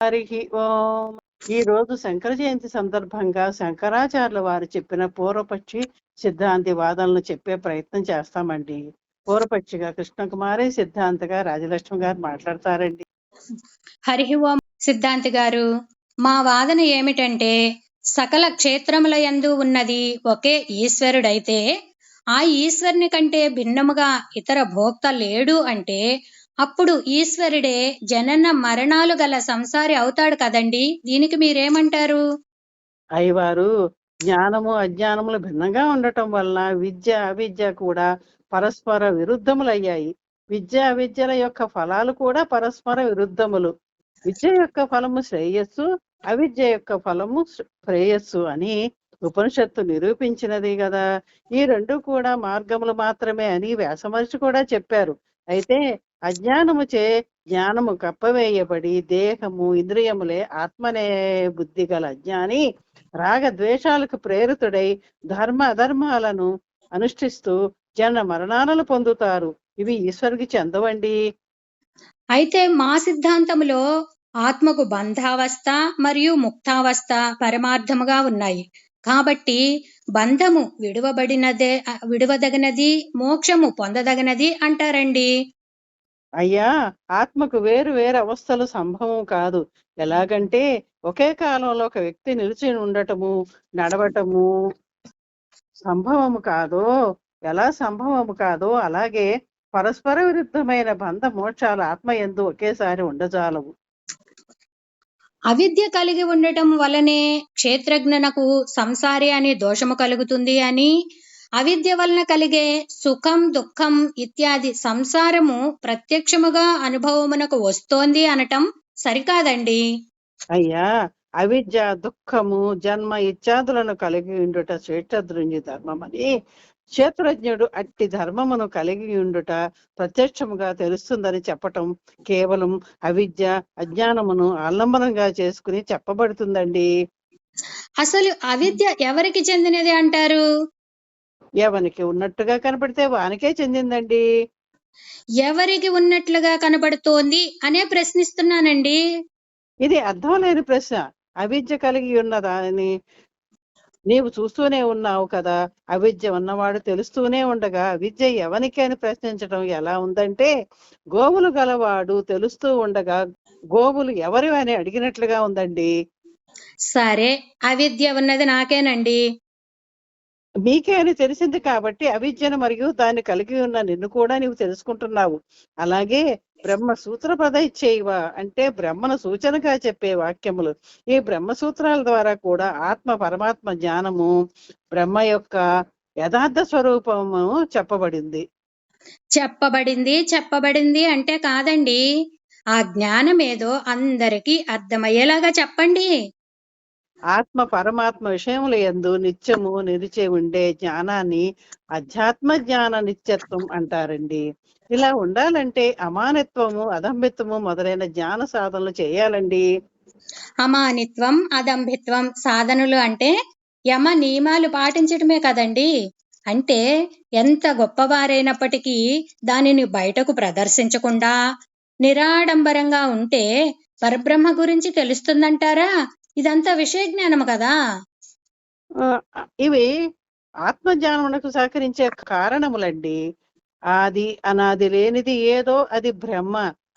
హరి ఓం ఈ రోజు శంకర జయంతి సందర్భంగా శంకరాచార్యుల వారు చెప్పిన పూర్వపక్షి సిద్ధాంతి వాదనలు చెప్పే ప్రయత్నం చేస్తామండి. పూర్వపక్షిగా కృష్ణకుమారి సిద్ధాంతగా రాజలక్ష్మి గారు మాట్లాడతారండి. హరి ఓం సిద్ధాంతి గారు మా వాదన ఏమిటంటే సకల క్షేత్రముల యందు ఉన్నది ఒకే ఈశ్వరుడైతే ఆ ఈశ్వరుని కంటే భిన్నముగా ఇతర భోక్త లేడు అంటే అప్పుడు ఈశ్వరుడే జనన మరణాలు గల సంసారి అవుతాడు కదండి. దీనికి మీరేమంటారు? అయ్యవారు జ్ఞానము అజ్ఞానములు భిన్నంగా ఉండటం వలన విద్య అవిద్య కూడా పరస్పర విరుద్ధములయ్యాయి. విద్య అవిద్యల యొక్క ఫలాలు కూడా పరస్పర విరుద్ధములు. విద్య యొక్క ఫలము శ్రేయస్సు అవిద్య యొక్క ఫలము శ్రేయస్సు అని ఉపనిషత్తు నిరూపించినది కదా. ఈ రెండు కూడా మార్గములు మాత్రమే అని వ్యాసమహర్షి కూడా చెప్పారు. అయితే అజ్ఞానము చే జ్ఞానము కప్పవేయబడి దేహము ఇంద్రియములే ఆత్మనే బుద్ధి గల అజ్ఞాని రాగ ద్వేషాలకు ప్రేరితుడై ధర్మ అధర్మాలను అనుష్ఠిస్తూ జన మరణాలను పొందుతారు. ఇవి ఈశ్వరుకి చెందవండి. అయితే మా సిద్ధాంతములో ఆత్మకు బంధావస్థ మరియు ముక్తావస్థ పరమార్థముగా ఉన్నాయి. కాబట్టి బంధము విడువబడినదే విడువదగినది మోక్షము పొందదగినది అంటారండి. అయ్యా ఆత్మకు వేరు వేరు అవస్థలు సంభవం కాదు. ఎలాగంటే ఒకే కాలంలో ఒక వ్యక్తి నిలిచి ఉండటము నడవటము సంభవము కాదో ఎలా సంభవము కాదో అలాగే పరస్పర విరుద్ధమైన బంధ మోక్షాలు ఆత్మ ఎందు ఒకేసారి ఉండజాలవు. అవిద్య కలిగి ఉండటం వలనే క్షేత్రజ్ఞనకు సంసారి అనే దోషము కలుగుతుంది అని అవిద్య వలన కలిగే సుఖం దుఃఖం ఇత్యాది సంసారము ప్రత్యక్షముగా అనుభవమునకు వస్తోంది అనటం సరికాదండి. అయ్యా అవిద్య దుఃఖము జన్మ ఇత్యాదులను కలిగి ఉండుట శ్రేష్టదృంజి ధర్మమని క్షేత్రజ్ఞుడు అట్టి ధర్మమును కలిగి ఉండుట ప్రత్యక్షముగా తెలుస్తుందని చెప్పటం కేవలం అవిద్య అజ్ఞానమును ఆలంబనంగా చేసుకుని చెప్పబడుతుందండి. అసలు అవిద్య ఎవరికి చెందినది అంటారు? ఎవనికి ఉన్నట్టుగా కనపడితే వానికే చెందిందండి. ఎవరికి ఉన్నట్లుగా కనబడుతోంది అనే ప్రశ్నిస్తున్నానండి. ఇది అర్థం లేని ప్రశ్న. అవిద్య కలిగి ఉన్నదాని నీవు చూస్తూనే ఉన్నావు కదా. అవిద్య ఉన్నవాడు తెలుస్తూనే ఉండగా అవిద్య ఎవనికి అని ప్రశ్నించడం ఎలా ఉందంటే గోవులు గలవాడు తెలుస్తూ ఉండగా గోవులు ఎవరు అని అడిగినట్లుగా ఉందండి. సరే అవిద్య ఉన్నది నాకేనండి. మీకే అని తెలిసింది కాబట్టి అవిద్యను మరియు దాన్ని కలిగి ఉన్న నిన్ను కూడా నీవు తెలుసుకుంటున్నావు. అలాగే బ్రహ్మ సూత్రపద ఇచ్చేవ అంటే బ్రహ్మను సూచనగా చెప్పే వాక్యములు. ఈ బ్రహ్మ సూత్రాల ద్వారా కూడా ఆత్మ పరమాత్మ జ్ఞానము బ్రహ్మ యొక్క యథార్థ స్వరూపము చెప్పబడింది. చెప్పబడింది చెప్పబడింది అంటే కాదండి. ఆ జ్ఞానం ఏదో అందరికీ అర్థమయ్యేలాగా చెప్పండి. ఆత్మ పరమాత్మ విషయముల ఎందు నిత్యము నిలిచే ఉండే జ్ఞానాన్ని అధ్యాత్మ జ్ఞాన నిత్యత్వం అంటారండి. ఇలా ఉండాలంటే అమానత్వము అదంభిత్వము మొదలైన జ్ఞాన సాధనలు చేయాలండి. అమానిత్వం అదంభిత్వం సాధనలు అంటే యమ నియమాలు పాటించడమే కదండి. అంటే ఎంత గొప్పవారైనప్పటికీ దానిని బయటకు ప్రదర్శించకుండా నిరాడంబరంగా ఉంటే పరబ్రహ్మ గురించి తెలుస్తుందంటారా? ఇదంతా విషయ జ్ఞానం కదా? ఇవి ఆత్మజ్ఞానమునకు సహకరించే కారణములండి. ఆది అనాది లేనిది ఏదో అది బ్రహ్మ.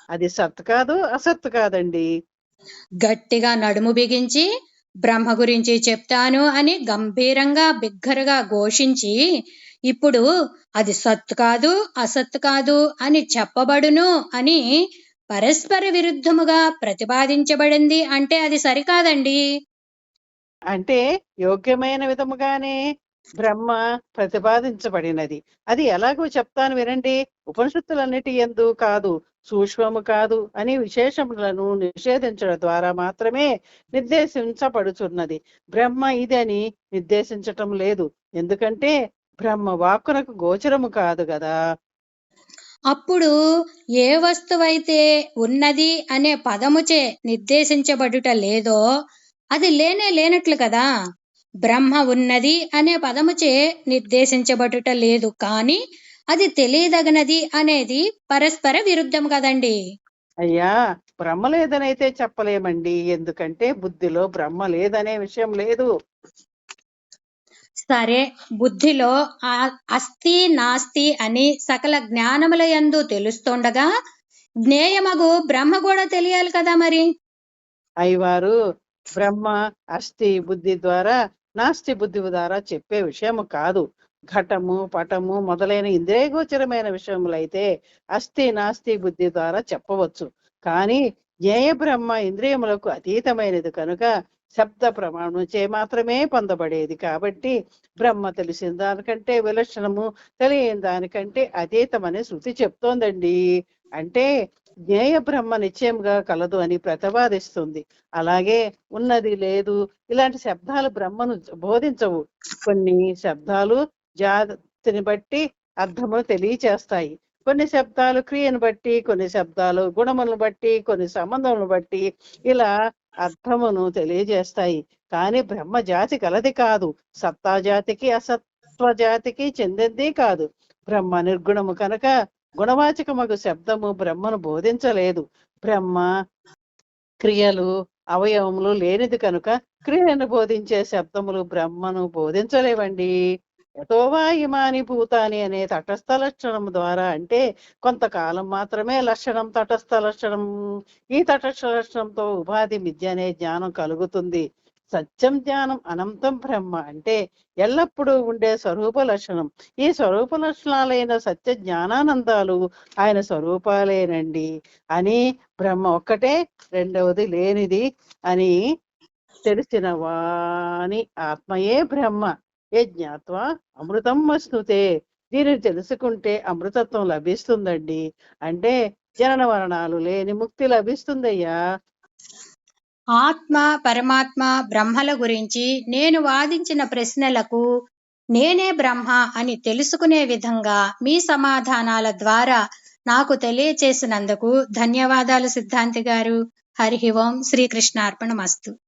అది సత్ కాదు అసత్ కాదండి. గట్టిగా నడుము బిగించి బ్రహ్మ గురించి చెప్తాను అని గంభీరంగా బిగ్గరగా ఘోషించి ఇప్పుడు అది సత్ కాదు అసత్ కాదు అని చెప్పబడును అని పరస్పర విరుద్ధముగా ప్రతిపాదించబడింది అంటే అది సరికాదండి. అంటే యోగ్యమైన విధముగానే బ్రహ్మ ప్రతిపాదించబడినది. అది ఎలాగో చెప్తాను వినండి. ఉపనిషత్తులన్నిటి ఎందు కాదు సూక్ష్మము కాదు అని విశేషములను నిషేధించడం ద్వారా మాత్రమే నిర్దేశించబడుచున్నది. బ్రహ్మ ఇది అని నిర్దేశించటం లేదు. ఎందుకంటే బ్రహ్మ వాక్కునకు గోచరము కాదు కదా. అప్పుడు ఏ వస్తువైతే ఉన్నది అనే పదముచే నిర్దేశించబడుట లేదో అది లేనే లేనట్లు కదా? బ్రహ్మ ఉన్నది అనే పదముచే నిర్దేశించబడుట లేదు కానీ అది తెలియదగినది అనేది పరస్పర విరుద్ధం కదండి. అయ్యా బ్రహ్మ లేదనైతే చెప్పలేమండి. ఎందుకంటే బుద్ధిలో బ్రహ్మ లేదనే విషయం లేదు. సరే బుద్ధిలో ఆ- నాస్తి అని సకల జ్ఞానముల యందు తెలుస్తుండగా జ్ఞేయమగు బ్రహ్మ కూడా తెలియాలి కదా మరి? అయ్యవారు బ్రహ్మ అస్థి బుద్ధి ద్వారా నాస్తి బుద్ధి ద్వారా చెప్పే విషయము కాదు. ఘటము పటము మొదలైన ఇంద్రియగోచరమైన విషయములైతే అస్థి నాస్తి బుద్ధి ద్వారా చెప్పవచ్చు. కానీ జ్ఞేయ బ్రహ్మ ఇంద్రియములకు అతీతమైనది కనుక శబ్ద ప్రమాణం చే మాత్రమే పొందబడేది కాబట్టి బ్రహ్మ తెలిసిన దానికంటే విలక్షణము తెలియని దానికంటే అతీతమనే శృతి చెప్తోందండి. అంటే జ్ఞేయ బ్రహ్మ నిశ్చయంగా కలదు అని ప్రతిపాదిస్తుంది. అలాగే ఉన్నది లేదు ఇలాంటి శబ్దాలు బ్రహ్మను బోధించవు. కొన్ని శబ్దాలు జాతిని బట్టి అర్థమును తెలియచేస్తాయి. కొన్ని శబ్దాలు క్రియను బట్టి కొన్ని శబ్దాలు గుణములను బట్టి కొన్ని సంబంధములను బట్టి ఇలా అర్థమును తెలియజేస్తాయి. కానీ బ్రహ్మ జాతి కలది కాదు. సత్తా జాతికి అసత్వ జాతికి చెందింది కాదు. బ్రహ్మ నిర్గుణము కనుక గుణవాచకమగు శబ్దము బ్రహ్మను బోధించలేదు. బ్రహ్మ క్రియలు అవయవములు లేనిది కనుక క్రియలను బోధించే శబ్దములు బ్రహ్మను బోధించలేవండి. యథోవా ఇమాని భూతాని అనే తటస్థ లక్షణం ద్వారా అంటే కొంతకాలం మాత్రమే లక్షణం తటస్థ లక్షణం ఈ తటస్థ లక్షణంతో ఉపాధి విద్య అనే జ్ఞానం కలుగుతుంది. సత్యం జ్ఞానం అనంతం బ్రహ్మ అంటే ఎల్లప్పుడూ ఉండే స్వరూప లక్షణం. ఈ స్వరూప లక్షణాలైన సత్య జ్ఞానానందాలు ఆయన స్వరూపాలేనండి. అని బ్రహ్మ ఒక్కటే రెండవది లేనిది అని తెలిసిన వాని ఆత్మయే బ్రహ్మ. ఏ జ్ఞాత్వా? అమృతం వస్తుతే దీనిని తెలుసుకుంటే అమృతత్వం లభిస్తుందండి. అంటే జనన మరణాలు లేని ముక్తి లభిస్తుందయ్యా. ఆత్మ పరమాత్మ బ్రహ్మల గురించి నేను వాదించిన ప్రశ్నలకు నేనే బ్రహ్మ అని తెలుసుకునే విధంగా మీ సమాధానాల ద్వారా నాకు తెలియచేసినందుకు ధన్యవాదాలు సిద్ధాంతి గారు. హరి ఓం శ్రీకృష్ణార్పణమస్తు.